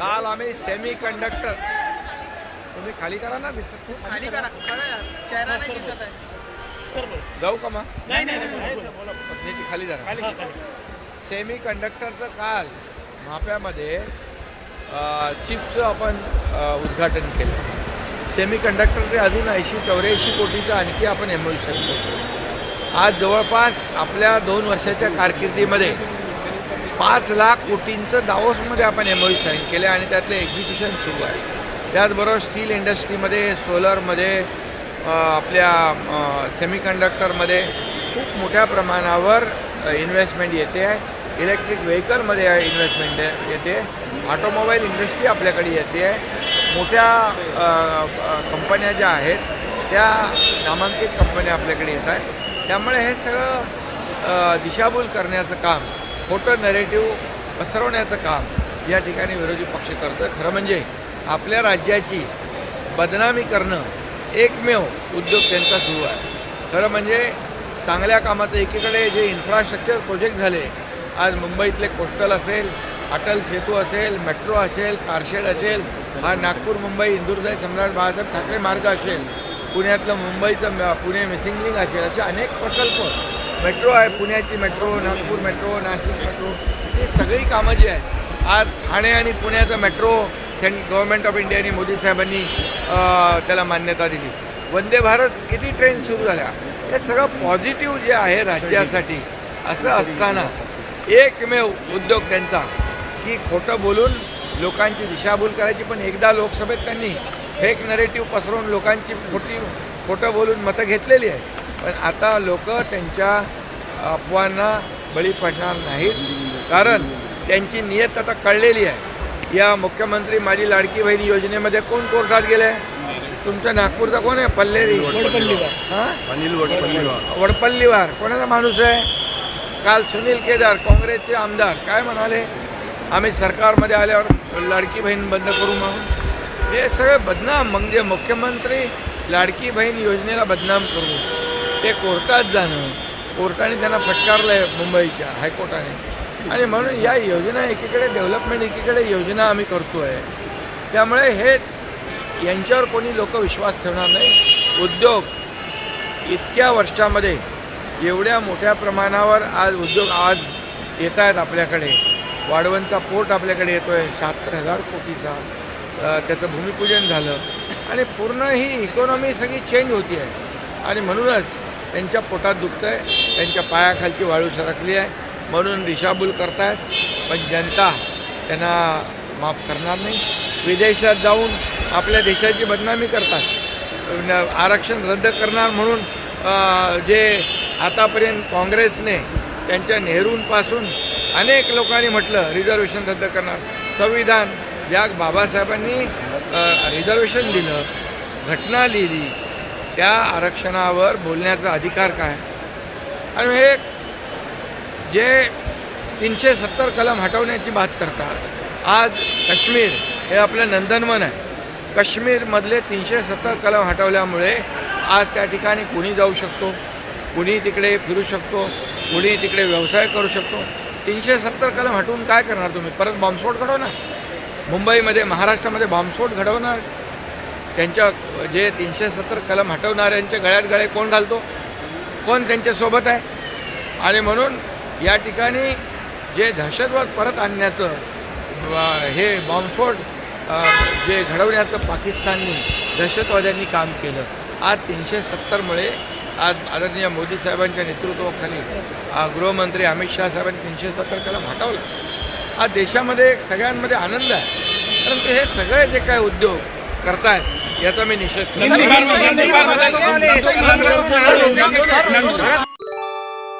काल आम्ही semi conductor तुम्ही खाली करा ना दिसत नाही. खाली करा. खरं आहे. चेहरा नाही दिसत आहे. जाऊ का मग? नाही नाही नाही पत्नीची खाली जरा. सेमी कंडक्टरचं काल माप्यामध्ये चिपचं आपण उद्घाटन केलं. सेमी कंडक्टरचे अजून ऐंशी चौऱ्याऐंशी कोटीचं आणखी आपण एम करतो. आज जवळपास आपल्या दोन वर्षाच्या कारकिर्दीमध्ये पाच लाख कोटींचं दावोसमध्ये आपण एम साईन केले आणि त्यातलं एक्झिक्युशन सुरू आहे. त्याचबरोबर स्टील इंडस्ट्रीमध्ये सोलरमध्ये आपल्या सेमीकंडक्टरमध्ये खूप मोठ्या प्रमाणावर इन्व्हेस्टमेंट येते आहे. इलेक्ट्रिक व्हेकलमध्ये इन्व्हेस्टमेंट येते ऑटोमोबाईल इंडस्ट्री आपल्याकडे येते आहे. मोठ्या कंपन्या ज्या आहेत त्या नामांकित कंपन्या आपल्याकडे येत आहेत. त्यामुळे हे सगळं दिशाभूल करण्याचं काम खोटं नरेटिव्ह पसरवण्याचं काम या ठिकाणी विरोधी पक्ष करतं खरं म्हणजे आपल्या राज्याची बदनामी करणं एकमेव उद्योग त्यांचा सुरू आहे. खरं म्हणजे चांगल्या कामाचं एकीकडे जे इन्फ्रास्ट्रक्चर प्रोजेक्ट झाले आज मुंबईतले कोस्टल असेल अटल सेतू असेल मेट्रो असेल कारशेड असेल हा नागपूर मुंबई इंदूरदय सम्राट बाळासाहेब ठाकरे मार्ग असेल पुण्यातलं मुंबईचं पुणे मिसिंग लिंक असेल असे अनेक प्रकल्प. मेट्रो आहे पुण्याची metro Nagpur metro Nashik metro. ही सगळी कामं जी आहेत आज ठाणे आणि पुण्याचं मेट्रो सेंट गव्हर्नमेंट ऑफ इंडियाने मोदी साहेबांनी त्याला मान्यता दिली. वंदे भारत किती ट्रेन सुरू झाल्या? हे सगळं पॉझिटिव्ह जे आहे राज्यासाठी असं असताना एकमेव उद्योग त्यांचा. की खोटं बोलून लोकांची दिशाभूल करायची पण एकदा लोकसभेत त्यांनी फेक नरेटिव्ह पसरवून लोकांची खोटी खोटं बोलून मतं घेतलेली आहेत. पण आता लोक त्यांच्या अफवांना बळी पडणार नाहीत. कारण त्यांची नियत आता कळलेली आहे. या मुख्यमंत्री माझी लाडकी बहीण योजनेमध्ये कोण कोर्टात गेले? तुमच्या नागपूरचा कोण आहे? पल्लेरी. हां? अनिल वडपल्लीवार. वडपल्लीवार. कोणाचा माणूस आहे? काल सुनील केदार काँग्रेसचे आमदार. काय म्हणाले? आम्ही सरकारमध्ये आल्यावर लाडकी बहीण बंद करू म्हणून. हे सगळे बदनाम. म्हणजे मुख्यमंत्री लाडकी बहीण योजनेला बदनाम करून ते कोर्टात जाणं कोर्टाने त्यांना फटकारलं आहे मुंबईच्या हायकोर्टाने. आणि म्हणून या योजना एकीकडे डेव्हलपमेंट एकीकडे योजना आम्ही करतो आहे त्यामुळे हे यांच्यावर कोणी लोक विश्वास ठेवणार नाही. उद्योग इतक्या वर्षामध्ये एवढ्या मोठ्या प्रमाणावर आज उद्योग आज येत आहेत आपल्याकडे. वाढवणचा पोर्ट आपल्याकडे येतो आहे शहात्तर हजार कोटीचा. त्याचं भूमिपूजन झालं. आणि पूर्ण ही इकॉनॉमी सगळी चेंज होती आहे. आणि म्हणूनच त्यांच्या पोटात दुखतं आहे त्यांच्या पायाखालची वाळू सरकली आहे. म्हणून दिशाभूल करतायत. पण जनता त्यांना माफ करणार नाही. विदेशात जाऊन आपल्या देशाची बदनामी करतात. आरक्षण रद्द करणार म्हणून जे आतापर्यंत काँग्रेसने त्यांच्या नेहरूंपासून अनेक लोकांनी म्हटलं रिझर्वेशन रद्द करणार. संविधान ज्या बाबासाहेबांनी रिझर्वेशन दिलं घटना लिहिली. त्या आरक्षणावर बोलण्याचा अधिकार काय? आणि हे जे तीनशे सत्तर कलम हटवण्याची बात करतात आज काश्मीर हे आपलं नंदनवन आहे. काश्मीरमधले तीनशे सत्तर कलम हटवल्यामुळे आज त्या ठिकाणी कुणी जाऊ शकतो? कुणी तिकडे फिरू शकतो? कुणी तिकडे व्यवसाय करू शकतो? तीनशे सत्तर कलम हटवून काय करणार तुम्ही? परत बॉम्बस्फोट ना. मुंबईमध्ये महाराष्ट्रामध्ये बॉम्बस्फोट घडवणार त्यांच्या जे तीनशे सत्तर कलम हटवणाऱ्यांच्या गळ्यात गळे कोण घालतो? कोण त्यांच्यासोबत आहे? आणि म्हणून या ठिकाणी जे दहशतवाद परत आणण्याचं हे बॉम्बस्फोट जे घडवण्याचं पाकिस्ताननी दहशतवाद्यांनी काम केलं. आज तीनशे सत्तरमुळे आज आदरणीय मोदी साहेबांच्या नेतृत्वाखाली गृहमंत्री अमित शहा साहेबांनी तीनशे सत्तर कलम हटवलं. हा देशामध्ये एक सगळ्यांमध्ये आनंद आहे परंतु हे सगळे जे काय उद्योग करतायत याचा मी निषेध करतो